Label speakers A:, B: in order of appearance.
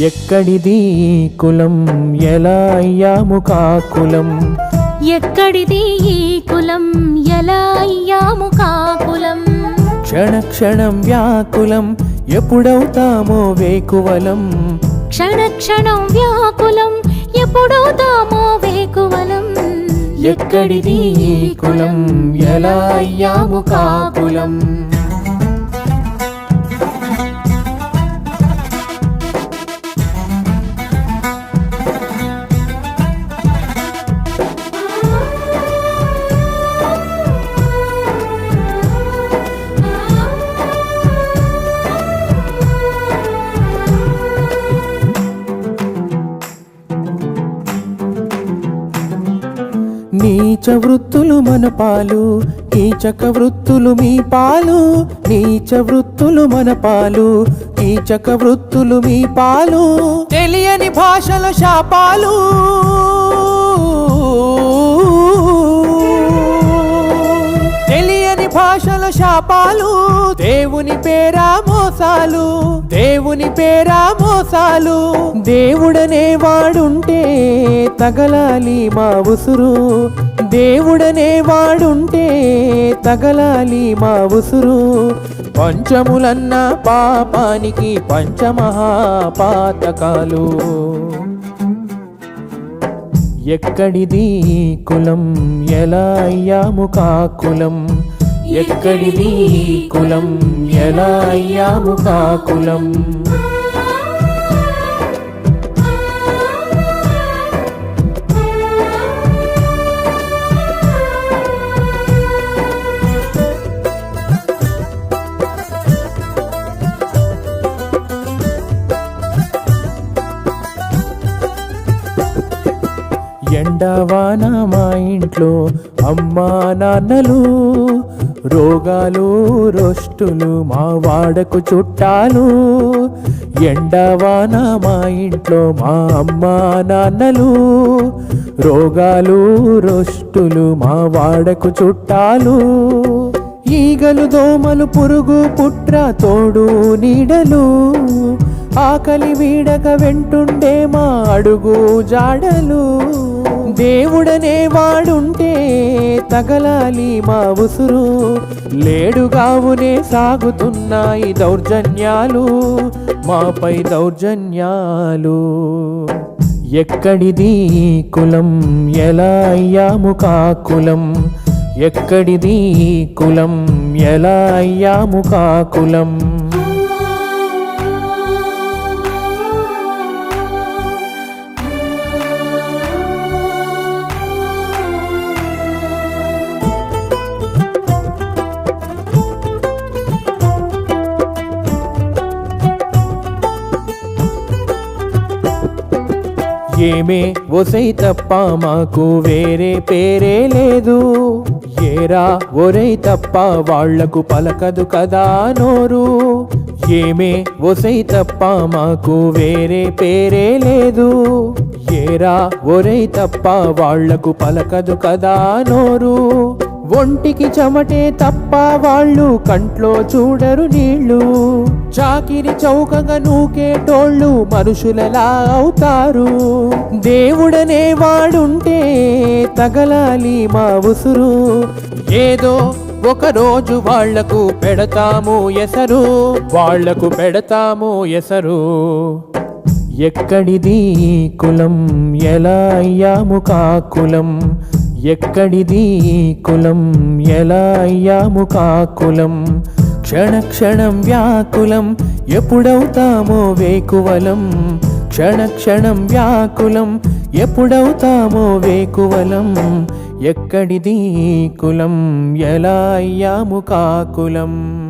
A: ఎక్కడిది కులం? ఎలా అయ్యాము కాకులం?
B: ఎక్కడిది ఈ కులం? ఎలా అయ్యాము కాకులం?
A: క్షణ క్షణం వ్యాకులం ఎప్పుడవుతామో వేకువలం?
B: క్షణ క్షణం వ్యాకులం ఎప్పుడవుతామో వేకువలం?
A: ఎక్కడిది కులం? ఎలా అయ్యాము కాకులం? నీచ వృత్తులు మన పాలు కీచక వృత్తులు మీ పాలు. నీచ వృత్తులు మన పాలు కీచక వృత్తులు మీ పాలు. తెలియని భాషల శాపాలు. తెలియని భాషల శాపాలు. దేవుని పేరా మోసాలు. దేవుని పేరా మోసాలు. దేవుడనే వాడుంటే తగలాలి మా ఉసురు. దేవుడనే వాడుంటే తగలాలి మా ఉసురు. పంచములన్న పాపానికి పంచమహాపాతకాలు. ఎక్కడిది కులం? ఎలా అయ్యాము కాకులం? ఎక్కడిది కులం? ఎలా అయ్యాము కాకులం ఎండవాన మా ఇంట్లో? అమ్మా నాన్నలు రోగాలు రొష్టులు మా వాడకు చుట్టాలు. ఎండవాన మా ఇంట్లో? మా అమ్మా నాన్నలు రోగాలు రొష్టులు మా వాడకు చుట్టాలు. ఈగలు దోమలు పురుగు పుట్ర తోడు నీడలు ఆకలి వీడక వెంటుండే మా అడుగు జాడలు. దేవుడనే వాడుంటే తగలాలి మా ఉసురు. లేడుగావునే సాగుతున్నాయి దౌర్జన్యాలు మాపై దౌర్జన్యాలు. ఎక్కడిది కులం? ఎలా అయ్యాము కాకులం ఎక్కడిది కులం? ఎలా అయ్యాము కాకులం ఏమే? ఒసై తప్ప మాకు వేరే పేరే లేదు. ఏరా? ఒరై తప్ప వాళ్ళకు పలకదు కదా నోరు. ఏమే? ఒసై తప్ప మాకు వేరే పేరే లేదు. ఏరా? ఒరై తప్ప వాళ్ళకు పలకదు కదా నోరు. ఒంటికి చెమటే తప్ప వాళ్ళు కంట్లో చూడరు నీళ్ళు. చాకిరి చౌకగా నూకేటోళ్ళు మనుషులలా అవుతారు. దేవుడనే వాడుంటే తగలాలి మా ఉసురు. ఏదో ఒక రోజు వాళ్ళకు పెడతాము ఎసరు. వాళ్ళకు పెడతాము ఎసరు. ఎక్కడిది కులం? ఎలా అయ్యాము కాకులం ఎక్కడిది కులం? ఎలా అయ్యాము కాకులం? క్షణ క్షణం వ్యాకులం. ఎప్పుడవుతామో వేకువలం? క్షణ క్షణం వ్యాకులం. ఎప్పుడవుతామో వేకువలం? ఎక్కడిది కులం? ఎలా అయ్యాము కాకులం?